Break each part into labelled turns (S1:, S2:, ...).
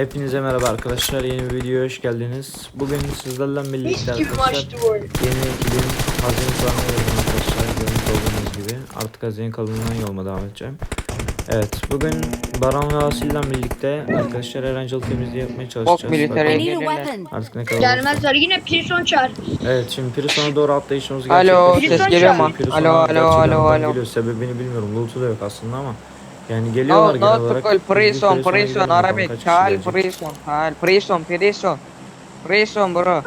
S1: Hepinize merhaba arkadaşlar. Yeni bir videoya hoş geldiniz. Bugün sizlerle birlikte arkadaşlar yeni ekibin hazine klanına yolladım arkadaşlar. Görmüş olduğunuz gibi. Artık hazine klanından yoluma devam edeceğim. Evet bugün Baran ve Asil'le birlikte arkadaşlar Erencil temizliği yapmaya çalışacağız.
S2: military
S3: I
S1: Bakalım
S2: gelirler.
S1: Artık ne kadar
S4: Gelmezler yine Pearson çağır.
S1: Evet şimdi Prison'a doğru atlayışımız
S2: Alo ses geliyor mu? Alo alo
S1: gerçekten
S2: alo alo.
S1: Geliyor. Sebebini bilmiyorum. Loot'u da yok aslında ama. Yani
S2: No
S1: geliyorlar genel
S2: no
S1: olarak.
S2: tukul
S1: Biz bir
S2: prison prison Arabic
S1: gelecek.
S2: prison Kal prison prison Prison bro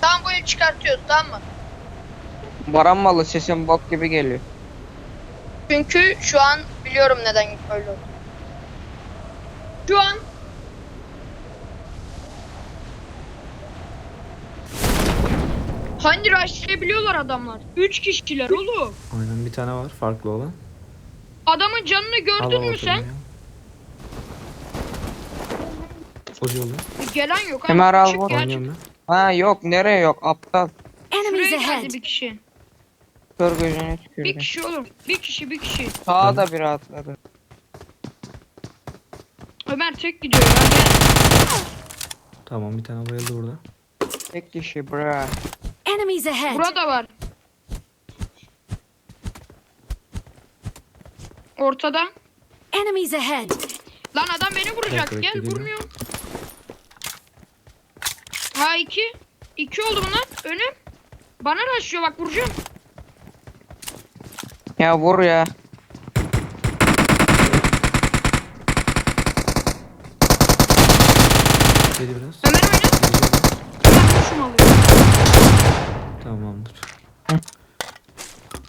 S4: Tamam bu oyunu çıkartıyoruz tamam mı?
S2: Baran malı sesin bok gibi geliyor
S4: Çünkü şu an biliyorum neden öyle oldu. Şu an Hani rushlayabiliyorlar adamlar. 3 kişiler oğlum.
S1: Aynen bir tane var farklı olan.
S4: Adamın canını gördün mü sen?
S1: ya. O yolu.
S4: Gelen yok.
S2: Kemer al vur. Ha yok nereye yok aptal
S3: Enemies
S4: Şuraya
S3: ahead.
S4: geldi bir kişi.
S2: Kör gözünü
S4: Bir
S2: tükürdü
S4: kişi oğlum. Bir kişi bir kişi.
S2: Sağa da biri atladı
S4: Ömer tek gidiyor. Gel.
S1: Tamam bir tane bayıldı burada.
S2: Tek kişi bro
S3: Enemies ahead.
S4: Burada var. Ortada.
S3: Enemies ahead.
S4: Lan adam beni vuracak.
S1: Bekle,
S4: Gel vurmuyor. Ha iki. İki oldu bunlar. Önüm. Bana raşlıyor bak vuracağım.
S2: Ya vur ya.
S4: Ömer oyna.
S1: Gideceğim.
S4: Ömer kurşun alıyor.
S1: Tamamdır.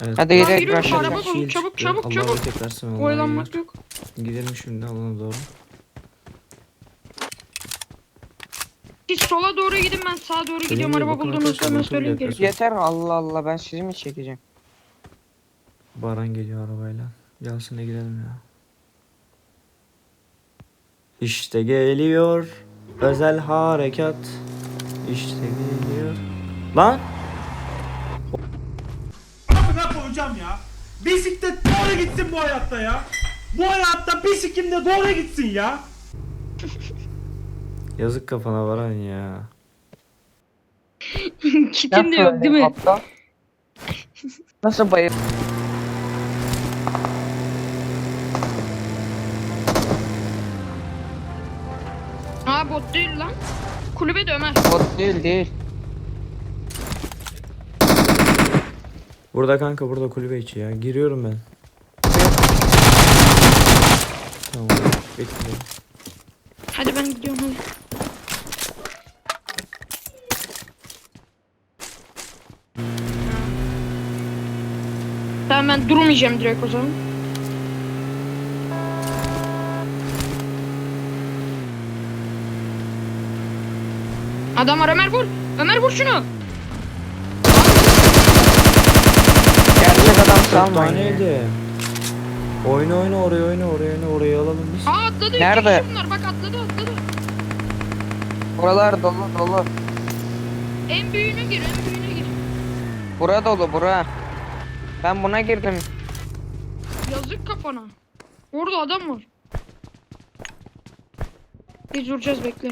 S1: Evet.
S2: Hadi gidelim,
S4: yürü,
S2: rush
S4: araba bulun, çabuk, çabuk,
S1: Allah'a
S4: çabuk.
S1: bir tek versin vallahi
S4: Oyalanmak yok.
S1: Gidelim şimdi alana doğru.
S4: Siz sola doğru gidin ben sağa doğru gidiyorum. Araba
S1: bakın
S4: bulduğunuzda
S1: arkadaşlar,
S4: hemen
S1: bakın
S4: söyleyin geri.
S1: dakika.
S2: Yeter Allah Allah ben sizi mi çekeceğim
S1: Baran geliyor arabayla. Gelsin de gidelim ya. İşte geliyor özel harekat. İşte geliyor. Lan
S5: Bisiklet doğru gitsin bu hayatta ya. Bu hayatta bisiklet de doğru gitsin ya.
S1: yazık kafana Baran ya.
S4: Kitin de yok değil mi?
S2: Aptal. Nasıl bayır
S4: Ha bot değil lan. Kulübe de Ömer.
S2: Bot değil değil
S1: Burada kanka burada kulübe içi ya. Giriyorum ben. Tamam. Bekliyorum.
S4: Hadi ben gidiyorum hadi. Tamam ben durmayacağım direkt o zaman. Adam var Ömer vur. Ömer vur şunu.
S2: Salmayın ya.
S1: taneydi. Oyna oyna oraya oyna oraya oyna orayı alalım biz.
S4: Aa atladı. iki
S2: Nerede?
S4: kişi bunlar. Bak atladı atladı.
S2: Buralar dolu dolu
S4: En büyüğüne gir en büyüğüne gir.
S2: Bura dolu bura Ben buna girdim
S4: Yazık kafana. Orada adam var. Biz vuracağız bekle.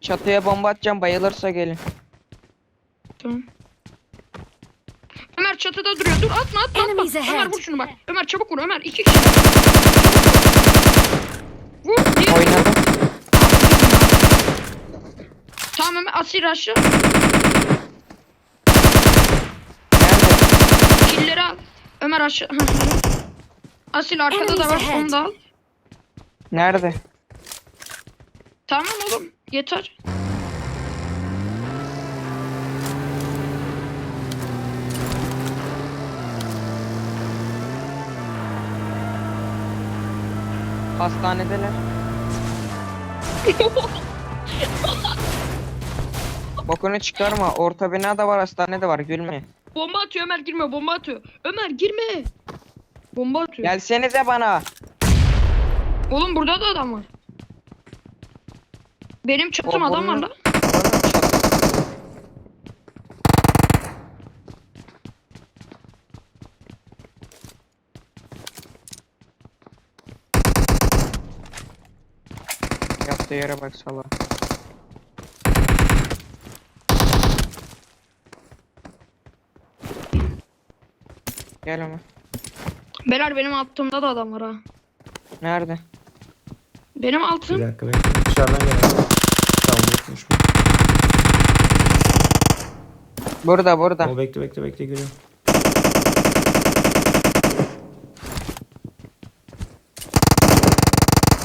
S2: Çatıya bomba atacağım bayılırsa gelin
S4: Tamam. Ömer çatıda duruyor. Dur atma atma
S3: Enemies
S4: atma.
S3: ahead.
S4: Ömer vur şunu bak. Ömer çabuk vur Ömer. iki kişi. Vur. Diğer.
S2: Oynadım
S4: Tamam Ömer asil aşağı.
S2: Nerede?
S4: Killeri al. Ömer aşağı. Asil arkada da var.
S3: Enemies ahead.
S4: Onu da al.
S2: Nerede?
S4: Tamam oğlum. Yeter.
S2: Hastanedeler. Bokunu çıkarma. Orta bina da var, hastane de var. Gülme.
S4: Bomba atıyor Ömer girme. Bomba atıyor. Ömer girme. Bomba atıyor.
S2: Gelsenize bana.
S4: Oğlum burada da adam var. Benim çatım
S2: O
S4: adam var
S2: bunun-
S4: lan.
S2: Yattığı yere bak sala. Gel ama.
S4: Beyler benim altımda da adam var ha.
S2: Nerede?
S4: Benim
S1: Bir
S4: altım.
S1: dakika bekle. Dışarıdan gelen. Tamam yokmuş bu.
S2: Burada burada.
S1: O bekle bekle bekle geliyorum.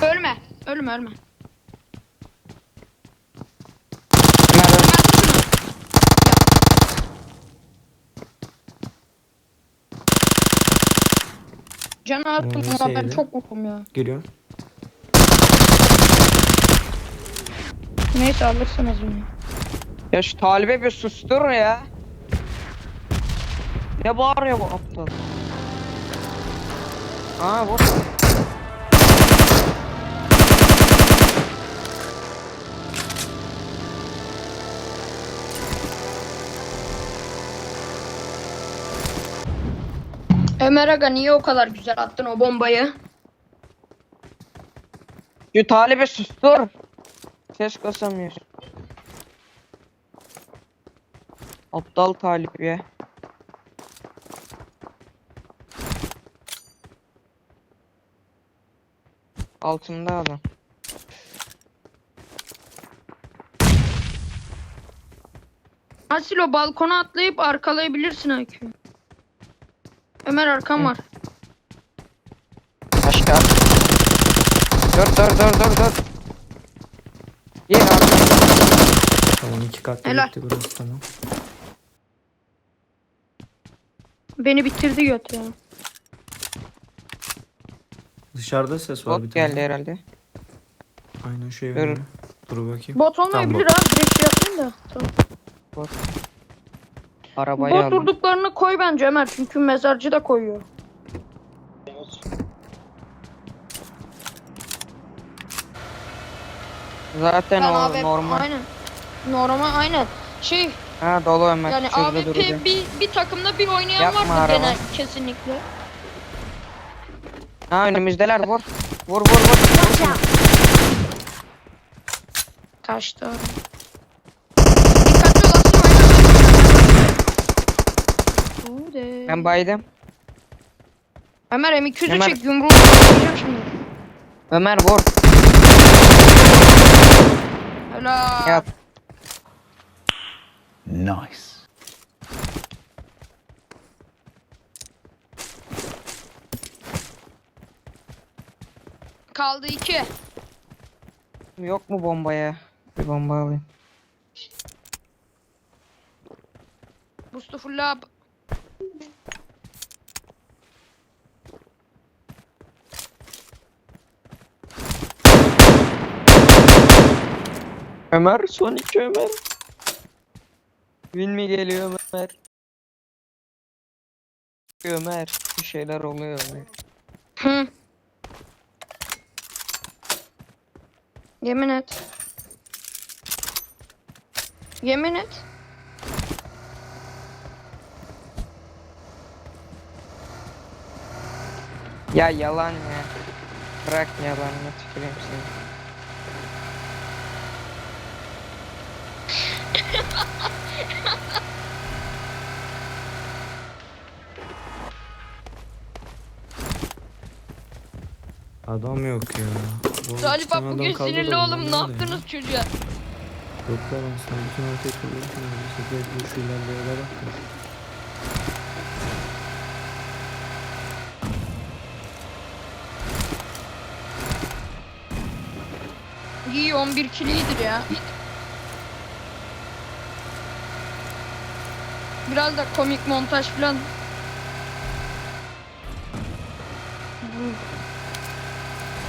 S4: Ölme. Ölme ölme.
S2: Nerede?
S4: Canı attım ama ben çok okum ya.
S1: Geliyorum.
S4: Neyse alırsınız beni.
S2: Ya şu talibe bir sustur ya. Ne bağırıyor bu aptal? Aa vur.
S4: Ömer Aga niye o kadar güzel attın o bombayı?
S2: Şu talibe sustur. Ses kasamıyor. Aptal talip ya. Altında adam.
S4: Asil o balkona atlayıp arkalayabilirsin IQ. Ömer arkam var.
S2: Başka. Dur dur dur dur dur. Gir abi.
S1: Tamam iki katlı
S4: Helal.
S1: bitti burası tamam.
S4: Beni bitirdi göt ya.
S1: Dışarıda ses var bir
S2: Bot
S1: tane.
S2: geldi herhalde.
S1: Aynen şu evin
S2: Dur.
S1: Dur bakayım.
S4: Bot olmayabilir
S1: Tamam,
S4: abi direkt şey yapmayın da. Tamam.
S2: Bot. Arabayı aldım.
S4: durduklarını koy bence Ömer çünkü mezarcı da koyuyor.
S2: Zaten
S4: Ben
S2: o
S4: abi
S2: normal.
S4: aynen. Normal aynen. Şey
S2: Ha dolu Ömer.
S4: yani
S2: Şurada
S4: AWP
S2: duracak.
S4: bir, bir takımda bir oynayan
S2: Yapma
S4: vardır
S2: araba.
S4: gene kesinlikle.
S2: Ha önümüzdeler vur. Vur vur vur.
S4: Kaçtı. Dikkatli olasın oynasın.
S2: Ben baydım.
S4: Ömer M200'ü
S2: Ömer-
S4: çek yumruğu atacağım şimdi.
S2: Ömer vur.
S4: Helal.
S2: Yap.
S6: Nice.
S4: Kaldı iki.
S2: Yok mu bombaya? Bir bomba alayım.
S4: Mustafa Lab.
S2: Ömer son iki Ömer. Win mi geliyor Ömer? Ömer bir şeyler oluyor Ömer.
S4: Hı. Yemin et. Yemin et.
S2: Ya yalan ya. Bırak yalanını tüküreyim seni.
S1: Adam yok ya. Bu iki
S4: Salih bak bugün
S1: da
S4: sinirli oğlum ne yaptınız çocuğa?
S1: Yok ya ben bütün haritayı kullanırken öyleyse gel bu şu ilerleyene bak da.
S4: İyi 11 kilo iyidir ya. Biraz da komik montaj falan.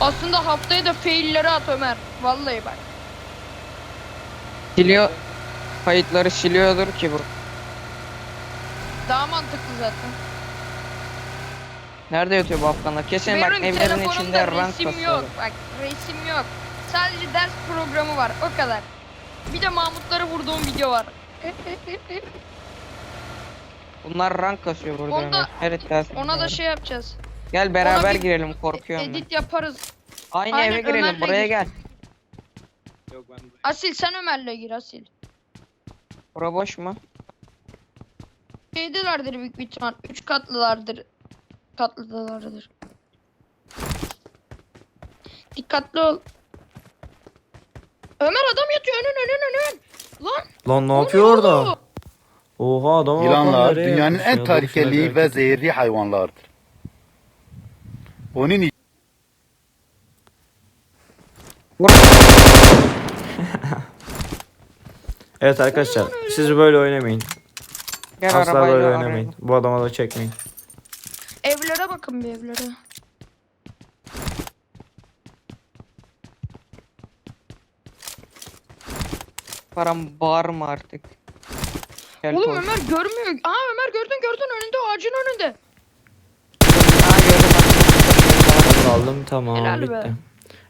S4: Aslında haftaya da failleri at Ömer. Vallahi bak.
S2: Siliyor. Kayıtları siliyordur ki bu.
S4: Daha mantıklı zaten.
S2: Nerede yatıyor bu Afganlar? Kesin bak evlerin içinde rank
S4: resim yok.
S2: kasıyorlar.
S4: Bak resim yok. Sadece ders programı var. O kadar. Bir de Mahmutları vurduğum video var.
S2: Bunlar rank kasıyor burada
S4: Onda-
S2: ders.
S4: Ona da şey yapacağız.
S2: Gel beraber
S4: bir
S2: girelim korkuyorum ben.
S4: Edit yaparız.
S2: Aynı
S4: Aynen,
S2: eve girelim
S4: Ömer'le
S2: buraya
S4: gir.
S2: gel.
S4: Asil sen Ömer'le gir Asil.
S2: Bura boş mu?
S4: Şeydelerdir büyük bir ihtimal. Üç katlılardır. Katlıdalardır. Dikkatli ol. Ömer adam yatıyor önün önün önün. Lan
S1: Lan ne yapıyor orada? Oha lan,
S6: Yılanlar dünyanın en tehlikeli ve zehirli hayvanlardır. Onun için
S1: Evet arkadaşlar siz böyle oynamayın.
S2: Gel
S1: Asla
S2: arabayla
S1: böyle
S2: arayalım.
S1: oynamayın. Bu adama da çekmeyin.
S4: evlere bakın bir evlere.
S2: Param bağırma artık. Gel
S4: Oğlum
S2: koş.
S4: Ömer görmüyor. Aa Ömer gördün gördün önünde ağacın önünde.
S2: Ha, gördüm, bak.
S1: Aldım tamam
S4: Helal be.
S1: bitti.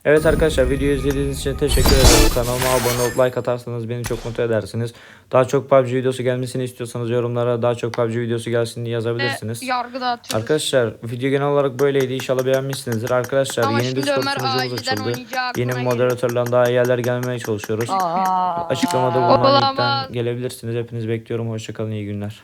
S1: Evet arkadaşlar videoyu izlediğiniz için teşekkür ederim. Kanalıma abone olup like atarsanız beni çok mutlu edersiniz. Daha çok PUBG videosu gelmesini istiyorsanız yorumlara daha çok PUBG videosu gelsin diye yazabilirsiniz.
S4: Ve yargıda atıyoruz.
S1: Arkadaşlar video genel olarak böyleydi. İnşallah beğenmişsinizdir. Arkadaşlar
S4: Ama
S1: yeni Discord sunucumuz açıldı. Yeni
S4: geliyor.
S1: moderatörlerden daha iyi yerler gelmeye çalışıyoruz. Açıklamada bulunan linkten gelebilirsiniz. Hepinizi bekliyorum. Hoşçakalın. iyi günler.